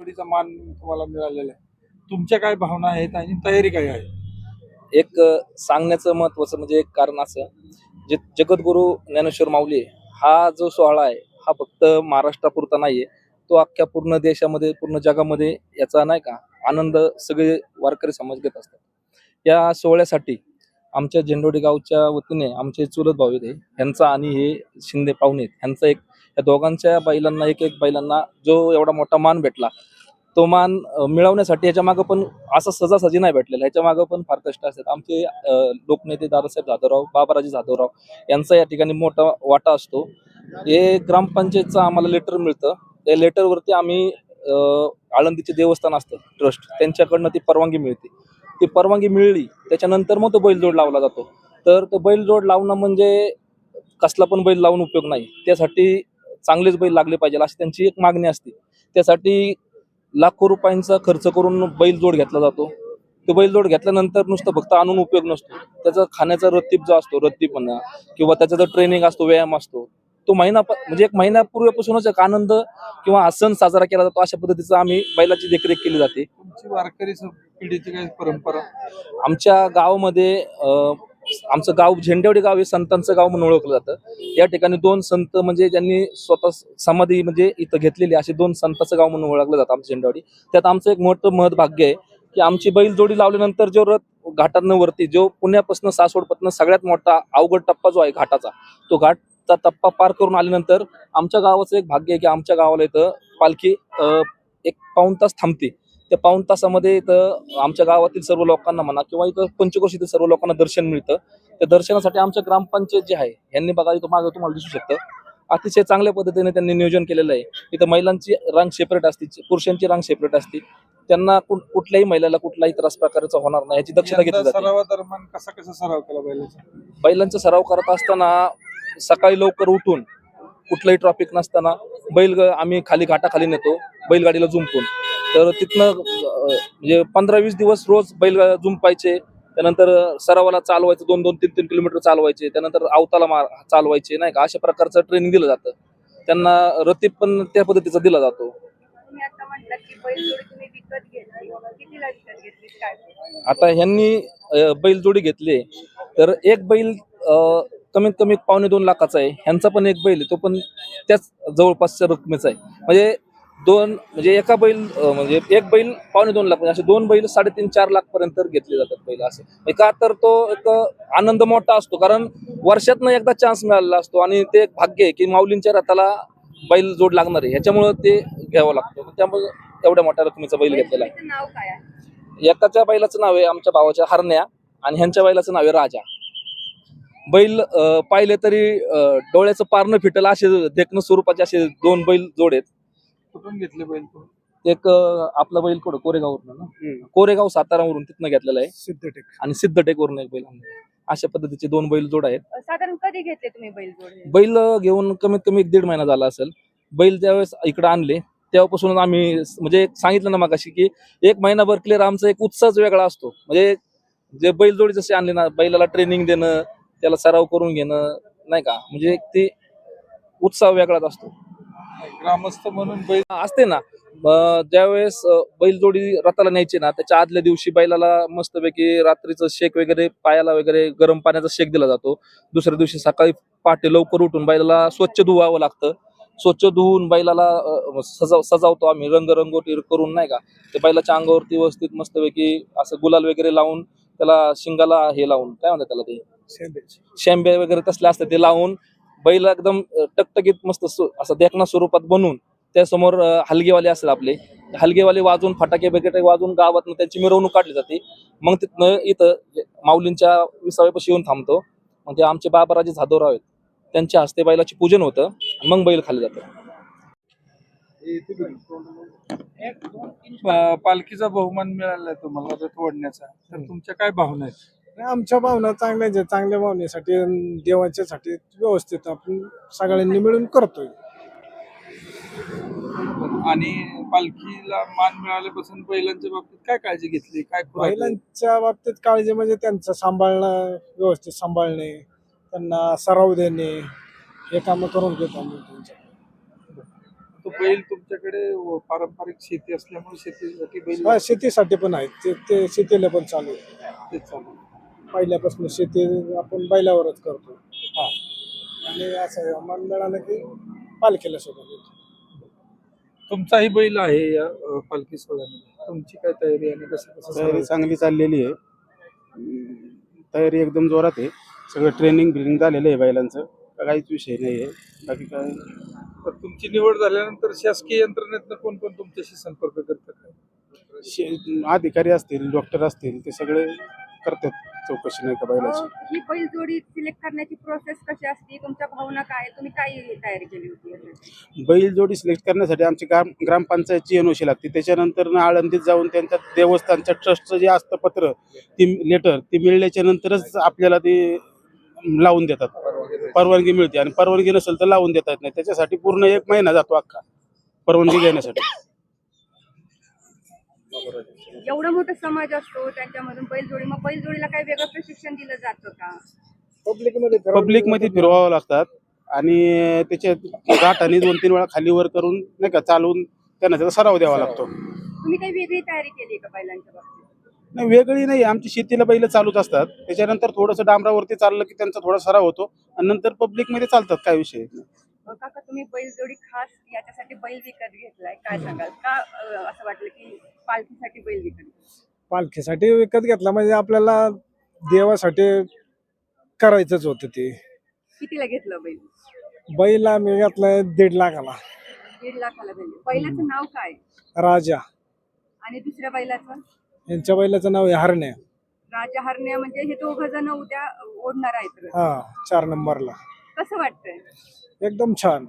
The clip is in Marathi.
निवडीचा मान तुम्हाला मिळालेला आहे. तुमच्या काय भावना आहेत आणि तयारी काय आहे? एक सांगण्याचं महत्वाचं म्हणजे एक कारण असं जे जगद्गुरु ज्ञानेश्वर माऊली हा जो सोहळा आहे हा फक्त महाराष्ट्रापुरता नाहीये तो अख्ख्या पूर्ण देशामध्ये पूर्ण जगामध्ये याचा नाही का आनंद सगळे वारकरी समाज घेत असतात. या सोहळ्यासाठी आमच्या झेंडोडी गावच्या वतीने आमचे चुलत भाऊ आहेत ह्यांचा आणि हे शिंदे पाहुणे आहेत, ह्यांचा एक या दोघांच्या बैलांना एक एक बैलांना जो एवढा मोठा मान भेटला तो मान मिळवण्यासाठी ह्याच्या मागं पण असं सजासजी नाही भेटलेला. ह्याच्या मागं पण फार कष्ट असतात. आमचे लोकनेते दादासाहेब जाधवराव बाबाराजी जाधवराव यांचा या ठिकाणी मोठा वाटा असतो. हे ग्रामपंचायतचं आम्हाला लेटर मिळतं. त्या लेटरवरती आम्ही अ, आळंदीचे देवस्थान असतं ट्रस्ट त्यांच्याकडनं ती परवानगी मिळते. ती परवानगी मिळली त्याच्यानंतर मग तो बैलजोड लावला जातो. तर तो बैलजोड लावणं म्हणजे कसला पण बैल लावून उपयोग नाही. त्यासाठी चांगलेच बैल लागले पाहिजे अशी त्यांची एक मागणी असते. त्यासाठी लाखो रुपयांचा खर्च करून बैलजोड घेतला जातो. तो बैलजोड घेतल्यानंतर नुसतं फक्त आणून उपयोग नसतो. त्याचा खाण्याचा रत्तीप जो असतो रत्तीपणा किंवा त्याचा जो ट्रेनिंग असतो व्यायाम असतो तो महिना म्हणजे एक महिन्यापूर्वीपासूनच एक आनंद किंवा हा सण साजरा केला जातो अशा पद्धतीचा आम्ही बैलाची देखरेख केली जाते. वारकरी पिढीची काय परंपरा? आमच्या गावामध्ये अं, आमचं गाव झेंडेवडी गाव हे संतांचं गाव म्हणून ओळखलं जातं. या ठिकाणी दोन संत म्हणजे ज्यांनी स्वतः समाधी म्हणजे इथं घेतलेली असे दोन संतांचं गाव म्हणून ओळखलं जातं आमचं झेंडेवाडी. त्यात आमचं एक मोठं महत् भाग्य आहे की आमची बैल जोडी लावल्यानंतर जो रथ घाटांना वरती जो पुण्यापासून सासवडपासून सगळ्यात मोठा अवघड टप्पा जो आहे घाटाचा तो घाटचा टप्पा पार करून आल्यानंतर आमच्या गावाचं एक भाग्य आहे की आमच्या गावाला इथं पालखी एक पाऊण तास थांबते. त्या पाऊण तासामध्ये इथं आमच्या गावातील सर्व लोकांना म्हणा किंवा इथं पंचकोशीतील सर्व लोकांना दर्शन मिळतं. त्या दर्शनासाठी आमच्या ग्रामपंचायत जे आहे यांनी बघा इथं मागं तुम्हाला दिसू शकतं. अतिशय चांगल्या पद्धतीने त्यांनी नियोजन केलेलं आहे. इथं महिलांची रांग सेपरेट असते पुरुषांची रांग सेपरेट असते. त्यांना कुठल्याही महिलेला कुठलाही त्रास प्रकारचा होणार नाही याची दक्षता घेतली जाते. सरावादरम्यान कसा कसा सराव केला बैलाचा? बैलांचा सराव करत असताना सकाळी लवकर उठून कुठलंही ट्रॉफिक नसताना बैल आम्ही खाली घाटाखाली नेतो बैलगाडीला जुंपून तर तिथनं म्हणजे पंधरा वीस दिवस रोज बैल जुंपायचे त्यानंतर सरावाला चालवायचं दोन दोन तीन तीन किलोमीटर चालवायचे त्यानंतर अवताला मार चालवायचे नाही का? अशा प्रकारचं ट्रेनिंग दिलं जातं. त्यांना रतीब पण त्या पद्धतीचा दिला जातो. आता ह्यांनी बैल जोडी घेतली. तर एक बैल कमीत कमी पावणे दोन लाखाचा आहे. ह्यांचा पण एक बैल आहे. तो पण त्याच जवळपासच्या रकमेचा आहे. म्हणजे दोन म्हणजे एका बैल म्हणजे एक बैल पावणे दोन लाख म्हणजे असे दोन बैल साडेतीन चार लाख पर्यंत घेतले जातात बैल असे. का तर तो एक आनंद मोठा असतो कारण वर्षातनं एकदा चान्स मिळालेला असतो आणि ते एक भाग्य आहे की माऊलींच्या रथाला बैल जोड लागणार आहे. ह्याच्यामुळं ते घ्यावं लागतं. त्यामुळे एवढ्या मोठ्या रकमेचा बैल घेतलेला आहे. एकाच्या बैलाचं नाव आहे आमच्या भावाच्या हरण्या आणि ह्यांच्या बैलाचं नाव आहे राजा. बैल पाहिले तरी डोळ्याचं पारणं फिटल असे देखणं स्वरूपाचे असे दोन बैल जोड आहेत. कुठून घेतले बैल तू? एक आपला बैल कुठं? कोरेगाववरून ना? कोरेगाव सातारावरून तिथनं घेतलेला आहे. सिद्धटेक. आणि सिद्धटेकवरून एक बैल आणला. अशा पद्धतीचे दोन बैल जोड आहेत. साधारण कधी घेतले तुम्ही बैलजोडी बैल घेऊन कमीत कमी एक दीड महिना झाला असेल. बैल ज्यावेळेस इकडे आणले तेव्हापासून आम्ही स- म्हणजे सांगितलं ना मागाशी की एक महिनाभर क्लिअर आमचा एक उत्साहच वेगळा असतो. म्हणजे जे बैलजोडी जसे आणले ना बैलाला ट्रेनिंग देणं त्याला सराव करून घेणं नाही का? म्हणजे ते उत्साह वेगळाच असतो. ग्रामस्थ म्हणून बैल असते ना. ज्यावेळेस बैलजोडी रथाला न्यायची ना त्याच्या आदल्या दिवशी बैलाला मस्तपैकी रात्रीचं शेक वगैरे पायाला वगैरे गरम पाण्याचा शेक दिला जातो. दुसऱ्या दिवशी सकाळी पहाटे लवकर उठून बैलाला स्वच्छ धुवावं लागतं. स्वच्छ धुवून बैलाला सजाव सजावतो आम्ही. रंगरंगोटी करून नाही का? ते बैलाच्या अंगावरती व्यवस्थित मस्तपैकी असं गुलाल वगैरे लावून त्याला शिंगाला हे लावून काय म्हणतात त्याला ते? शेंबे वगैरे तसले असतात ते लावून बैल एकदम टकटकीत मस्त असं देखना स्वरूपात बनवून त्यासमोर हलगेवाले असतात आपले. हलगेवाले वाजून फटाके वगैरे वाजून गावातनं त्यांची मिरवणूक काढली जाते. मग तिथनं इथं माऊलींच्या विसाव्यापाशी येऊन थांबतो. मग ते आमचे बाबाराजे जाधवराव आहेत. त्यांच्या हस्ते बैलाचे पूजन होतं आणि मग बैल खाली जातं पालखीचा बहुमान मिळालाय तुम्हाला रथ ओढण्याचा. तर तुमच्या काय भावना आहेत? आमच्या भावना चांगल्याच आहे चांगल्या भावनेसाठी अन देवाच्यासाठी व्यवस्थित आपण सगळ्यांनी मिळून करतोय. आणि पालखीला मान मिळाल्यापासून बैलांच्या बाबतीत काय काळजी घेतली? काय खुराक दिली? महिलांच्या बाबतीत काळजी म्हणजे त्यांचं सांभाळणं व्यवस्थित सांभाळणे त्यांना सराव देणे हे कामं करून घेतो आम्ही त्यांच्या तो बैल तुमच्याकडे व पारंपरिक शेती असल्यामुळे शेतीसाठी बैल हा शेतीसाठी पण आहेत. ते ते शेतीला पण चालू आहे. ते चालू पहिल्यापासून शेती आपण बैलावरच करतो. हा. आणि असं मन मिळालं की पालखीला सोबत येतो. तुमचाही बैल आहे या अ, पालखी सोहळ्यामध्ये. तुमची काय तयारी आणि कसं कसं तयारी? चांगली चाललेली आहे. अं, तयारी एकदम जोरात आहे. सगळं ट्रेनिंग ब्रिनिंग झालेलं आहे बैलांचं. काहीच विषय नाही आहे. बाकी काय? तर तुमची निवड झाल्यानंतर शासकीय यंत्रणेतनं कोण कोण तुमच्याशी संपर्क करतं काय शे- अधिकारी असतील डॉक्टर असतील ते सगळे करतात. चौकशी नाही का बैलाची? अहो, ही बैल जोडी सिलेक्ट करण्याची प्रोसेस कशी असते? तुमच्या भावना काय तुम्ही काय तयारी केली होती यासाठी? बैल जोडी सिलेक्ट करण्यासाठी आमची ग्राम ग्रामपंचायतची एनओशी लागते. त्याच्यानंतर ना आळंदीत जाऊन त्यांच्या देवस्थानच्या ट्रस्टचं जे असतं पत्र ती लेटर ती मिळल्याच्या नंतरच आपल्याला ते लावून देतात. परवानगी मिळते. आणि परवानगी नसेल तर लावून देता येत नाही. त्याच्यासाठी पूर्ण एक महिना जातो अख्खा. परवानगी घेण्यासाठी. एवढा मोठा समाज असतो त्यांच्यामधून बैलजोडी मग बैलजोडीला काही वेगळं प्रशिक्षण दिलं जातं का? पब्लिकमध्ये पब्लिकमध्ये फिरवावं लागतात. आणि त्याच्या गाठाने दोन तीन वेळा खाली वर करून नाही का चालवून त्यांना त्याचा सराव द्यावा लागतो. तुम्ही काही वेगळी तयारी केली का बैलांच्या बाबतीत? नाही वेगळी नाही. आमची शेतीला बैल चालूच असतात. त्याच्यानंतर थोडंसं डांबरावरती चाललं की त्यांचा थोडा सराव होतो. आणि नंतर पब्लिकमध्ये चालतात काय विषय नाही. काका तुम्ही बैलजोडी खास याच्यासाठी बैल विकत घेतलाय काय सांगाल? का अं, असं वाटलं की पालखीसाठी बैल विकत? पालखीसाठी विकत घेतला म्हणजे आपल्याला देवासाठी करायचंच होतं ते. कितीला घेतलं बैल? बैल आम्ही घेतलाय दीड लाखाला. दीड लाखाला बैल. बैलाचं नाव काय? राजा. आणि दुसऱ्या बैलाचं? यांच्या बैलाचं नाव आहे हरण्या. राजा हरण्या म्हणजे हे दोघ जण उद्या ओढणार आहेत. हा चार नंबरला. कसं वाटतंय? एकदम छान.